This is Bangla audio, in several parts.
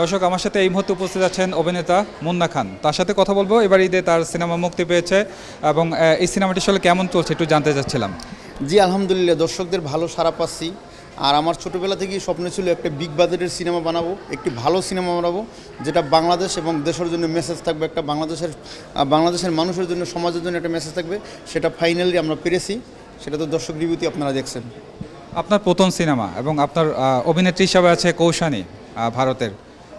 দর্শক আমার সাথে এই মুহূর্তে উপস্থিত আছেন অভিনেতা মুন্না খান। তার সাথে কথা বলব। এবার ঈদে তার সিনেমা মুক্তি পেয়েছে এবং এই সিনেমাটি আসলে কেমন চলছে একটু জানতে চাচ্ছিলাম। জি আলহামদুলিল্লাহ দর্শকদের ভালো সাড়া পাচ্ছি। আর আমার ছোটোবেলা থেকেই স্বপ্ন ছিল একটা বিগ বাজেটের সিনেমা বানাবো একটি ভালো সিনেমা বানাবো যেটা বাংলাদেশ এবং দেশের জন্য মেসেজ থাকবে একটা বাংলাদেশের বাংলাদেশের মানুষের জন্য সমাজের জন্য একটা মেসেজ থাকবে সেটা ফাইনালি আমরা পেরেছি। সেটা তো দর্শক রিভিউতে আপনারা দেখছেন। আপনার প্রথম সিনেমা এবং আপনার অভিনেত্রী হিসাবে আছে কৌশানী ভারতের।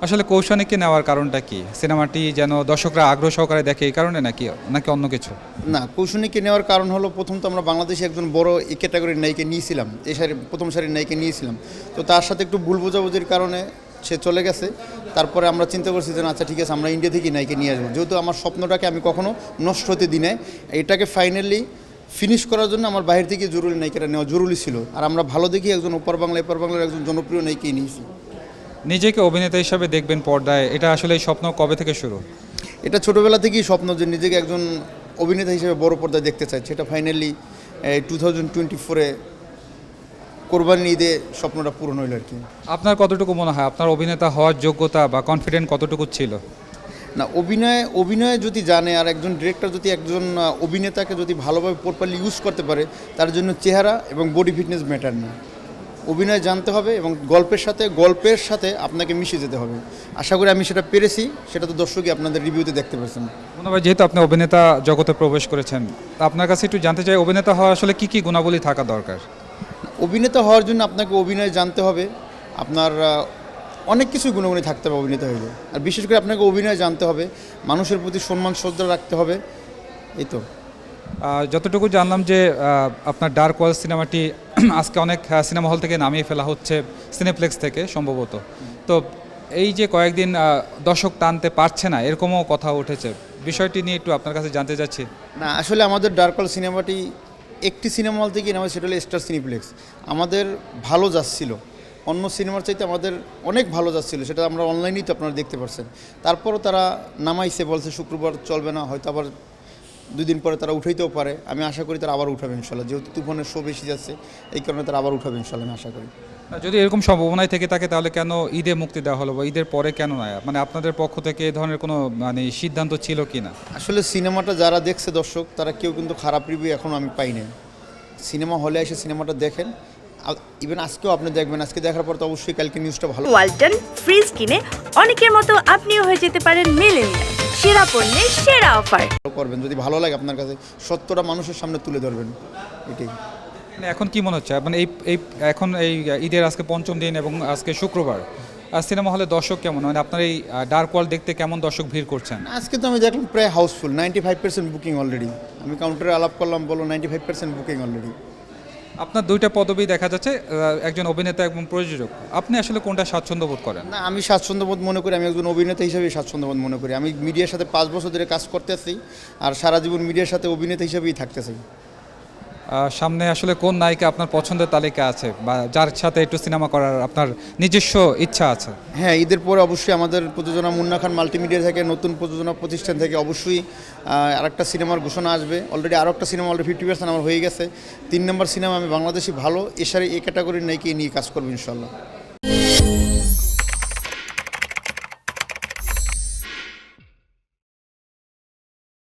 আসলে কৌশানীকে নেওয়ার কারণটা কি? সিনেমাটি যেন দর্শকরা আগ্রহ সহকারে দেখে এই কারণে নাকি নাকি অন্য কিছু? না কৌশনীকে নেওয়ার কারণ হলো প্রথম তো আমরা বাংলাদেশে একজন বড় এই ক্যাটাগরির নায়িকা নিয়েছিলাম এই সারি, প্রথম সারির নায়িকা নিয়েছিলাম। তো তার সাথে একটু ভুল বোঝাবুঝির কারণে সে চলে গেছে। তারপরে আমরা চিন্তা করছি যে আচ্ছা ঠিক আছে, আমরা ইন্ডিয়া থেকে নায়িকা নিয়ে আসব। যেহেতু আমার স্বপ্নটাকে আমি কখনো নষ্ট হতে দিই নাই, এটাকে ফাইনালি ফিনিশ করার জন্য আমার বাইরে থেকে জরুরি নায়িকাটা নেওয়া জরুরি ছিল। আর আমরা ভালো দেখি একজন ওপার বাংলা, এপার বাংলার একজন জনপ্রিয় নায়িকাই নিয়েছি। নিজেকে অভিনেতা হিসাবে দেখবেন পর্দায় এটা আসলে এই স্বপ্ন কবে থেকে শুরু? এটা ছোটোবেলা থেকেই স্বপ্ন যে নিজেকে একজন অভিনেতা হিসেবে বড় পর্দায় দেখতে চাই। সেটা ফাইনালি টু থাউজেন্ড টোয়েন্টি ফোরে কোরবানি ঈদে স্বপ্নটা পূরণ হইল আর কি আপনার কতটুকু মনে হয়? আপনার অভিনেতা হওয়ার যোগ্যতা বা কনফিডেন্ট কতটুকু ছিল? না অভিনয় অভিনয় যদি জানে আর একজন ডিরেক্টর যদি একজন অভিনেতাকে যদি ভালোভাবে প্রপারলি ইউজ করতে পারে তার জন্য চেহারা এবং বডি ফিটনেস ম্যাটার না। অভিনয় জানতে হবে এবং গল্পের সাথে গল্পের সাথে আপনাকে মিশে যেতে হবে। আশা করি আমি সেটা পেরেছি সেটা তো দর্শকই আপনাদের রিভিউতে দেখতে পাচ্ছেন হয় যেহেতু আপনি অভিনেতা জগতে প্রবেশ করেছেন তা আপনার কাছে একটু জানতে চাই অভিনেতা হওয়া আসলে কি কি গুণাবলী থাকা দরকার? অভিনেতা হওয়ার জন্য আপনাকে অভিনয় জানতে হবে আপনার অনেক কিছু গুণগুণী থাকতে হবে অভিনেতা হইলে। আর বিশেষ করে আপনাকে অভিনয় জানতে হবে মানুষের প্রতি সম্মান শ্রদ্ধা রাখতে হবে এই তো। যতটুকু জানলাম যে আপনার ডার্ক ওয়াল সিনেমাটি আজকে অনেক সিনেমা হল থেকে নামিয়ে ফেলা হচ্ছে সিনেপ্লেক্স থেকে সম্ভবত। তো এই যে কয়েকদিন দর্শক টানতে পারছে না, এরকমও কথা উঠেছে। বিষয়টি নিয়ে একটু আপনার কাছে জানতে চাচ্ছি। না, আসলে আমাদের ডার্কল সিনেমাটি একটি সিনেমা হল থেকে নামে সেটা হলো স্টার সিনিপ্লেক্স আমাদের ভালো যাচ্ছিল। অন্য সিনেমার চাইতে আমাদের অনেক ভালো যাচ্ছিল, সেটা আমরা অনলাইনেই তো আপনারা দেখতে পারছেন। তারপরও তারা নামাইছে, বলছে শুক্রবার চলবে না, হয়তো আবার দুই দিন পরে তারা উঠাইতেও পারে। আমি আশা করি তারা আবার উঠাবে ইনশাল্লাহ। যেহেতু তুফানের শো বেশি যাচ্ছে এই কারণে তারা আবার উঠাবে ইনশাল্লাহ আমি আশা করি। যদি এরকম সম্ভাবনায় থেকে থাকে তাহলে কেন ঈদে মুক্তি দেওয়া হলো বা ঈদের পরে কেন নয় মানে আপনাদের পক্ষ থেকে এ ধরনের কোনো মানে সিদ্ধান্ত ছিল কি না? আসলে সিনেমাটা যারা দেখছে দর্শক তারা কেউ কিন্তু খারাপ রিভিউ এখনও আমি পাই নাই সিনেমা হলে এসে সিনেমাটা দেখেন ইভেন আজকেও আপনি দেখবেন আজকে দেখার পর তো অবশ্যই কালকে নিউজটা ভালো। ওয়ালটন ফ্রিজ কিনে অনেকের মতো আপনিও হয়ে যেতে পারেন মিলেনিয়াল। সেরা পণ্যের সেরা অফার। করবেন যদি ভালো লাগে আপনার কাছে সত্যটা মানুষের সামনে তুলে ধরবেন। এটাই। মানে এখন কি মনে হচ্ছে? মানে এই এই এখন এই ঈদের আজকে পঞ্চম দিন এবং আজকে শুক্রবার। আর সিনেমা হলে দর্শক কেমন? মানে আপনার এই ডার্ক ওয়াল দেখতে কেমন দর্শক ভিড় করছেন? আজকে তো আমি দেখলাম প্রায় housefull ninety five percent booking already আমি কাউন্টারে আলাপ করলাম বলো ninety five percent booking already আপনার দুইটা পদবি দেখা যাচ্ছে একজন অভিনেতা এবং প্রযোজক। আপনি আসলে কোনটা স্বাচ্ছন্দ্য বোধ করেন? না, আমি স্বাচ্ছন্দ্যবোধ মনে করি, আমি একজন অভিনেতা হিসেবেই স্বাচ্ছন্দ্যবোধ মনে করি। আমি মিডিয়ার সাথে পাঁচ বছর ধরে কাজ করতেছি, আর সারা জীবন মিডিয়ার সাথে অভিনেতা হিসেবেই থাকতেছি। সামনে আসলে কোন নায়িকা আপনার পছন্দের তালিকা আছে বা যার সাথে একটু সিনেমা করার আপনার নিজস্ব ইচ্ছা আছে? হ্যাঁ ঈদের পরে অবশ্যই আমাদের প্রযোজনা মুন্না খান মাল্টিমিডিয়া থেকে, নতুন প্রযোজনা প্রতিষ্ঠান থেকে অবশ্যই আরেকটা সিনেমার ঘোষণা আসবে। অলরেডি আরও একটা সিনেমা অলরেডি ফিফটি পার্সেন্ট আমার হয়ে গেছে। তিন নম্বর সিনেমা আমি বাংলাদেশি ভালো এসারে এই ক্যাটাগরির নায়িকা নিয়ে কাজ করব ইনশাল্লাহ